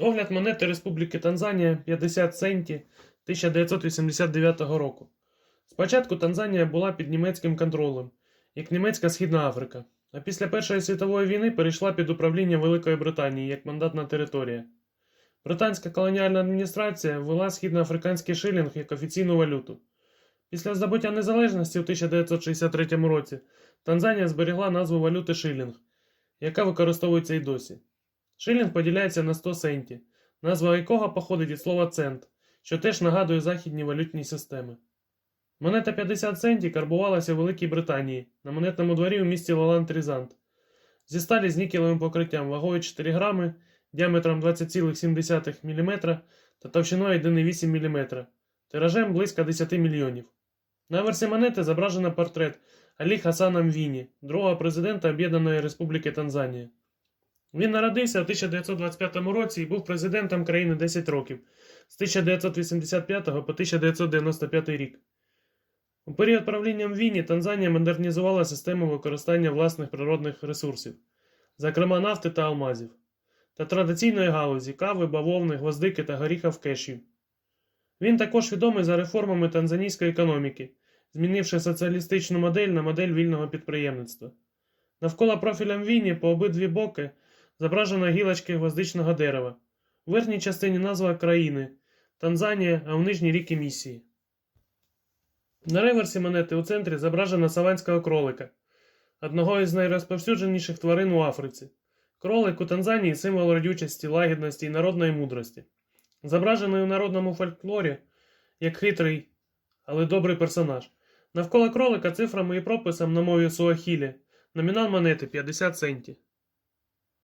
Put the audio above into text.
Огляд монети Республіки Танзанія 50 центі 1989 року. Спочатку Танзанія була під німецьким контролем, як німецька Східна Африка, а після Першої світової війни перейшла під управління Великої Британії як мандатна територія. Британська колоніальна адміністрація ввела східноафриканський шилінг як офіційну валюту. Після здобуття незалежності у 1963 році Танзанія зберігла назву валюти шилінг, яка використовується і досі. Шилінг поділяється на 100 центів, назва якого походить від слова цент, що теж нагадує західні валютні системи. Монета 50 центів карбувалася у Великій Британії на монетному дворі у місті Лоланд Різант. Зі сталі з нікелевим покриттям вагою 4 грами, діаметром 20,7 мм та товщиною 1,8 мм, тиражем близько 10 мільйонів. На версі монети зображено портрет Алі Хасана Мвіні, другого президента Об'єднаної Республіки Танзанія. Він народився у 1925 році і був президентом країни 10 років з 1985 по 1995 рік. У період правління Мвіні Танзанія модернізувала систему використання власних природних ресурсів, зокрема нафти та алмазів, та традиційної галузі кави, бавовни, гвоздики та горіхів кешю. Він також відомий за реформами танзанійської економіки, змінивши соціалістичну модель на модель вільного підприємництва. Навколо профіля Мвіні по обидві боки зображено гілочки гвоздичного дерева. У верхній частині назва країни Танзанія, а в нижній ріки місії. На реверсі монети у центрі зображено саванського кролика, одного із найрозповсюдженіших тварин у Африці. Кролик у Танзанії символ родючості, лагідності і народної мудрості. Зображений у народному фольклорі як хитрий, але добрий персонаж. Навколо кролика цифрами і прописом на мові Суахілі номінал монети 50 центів.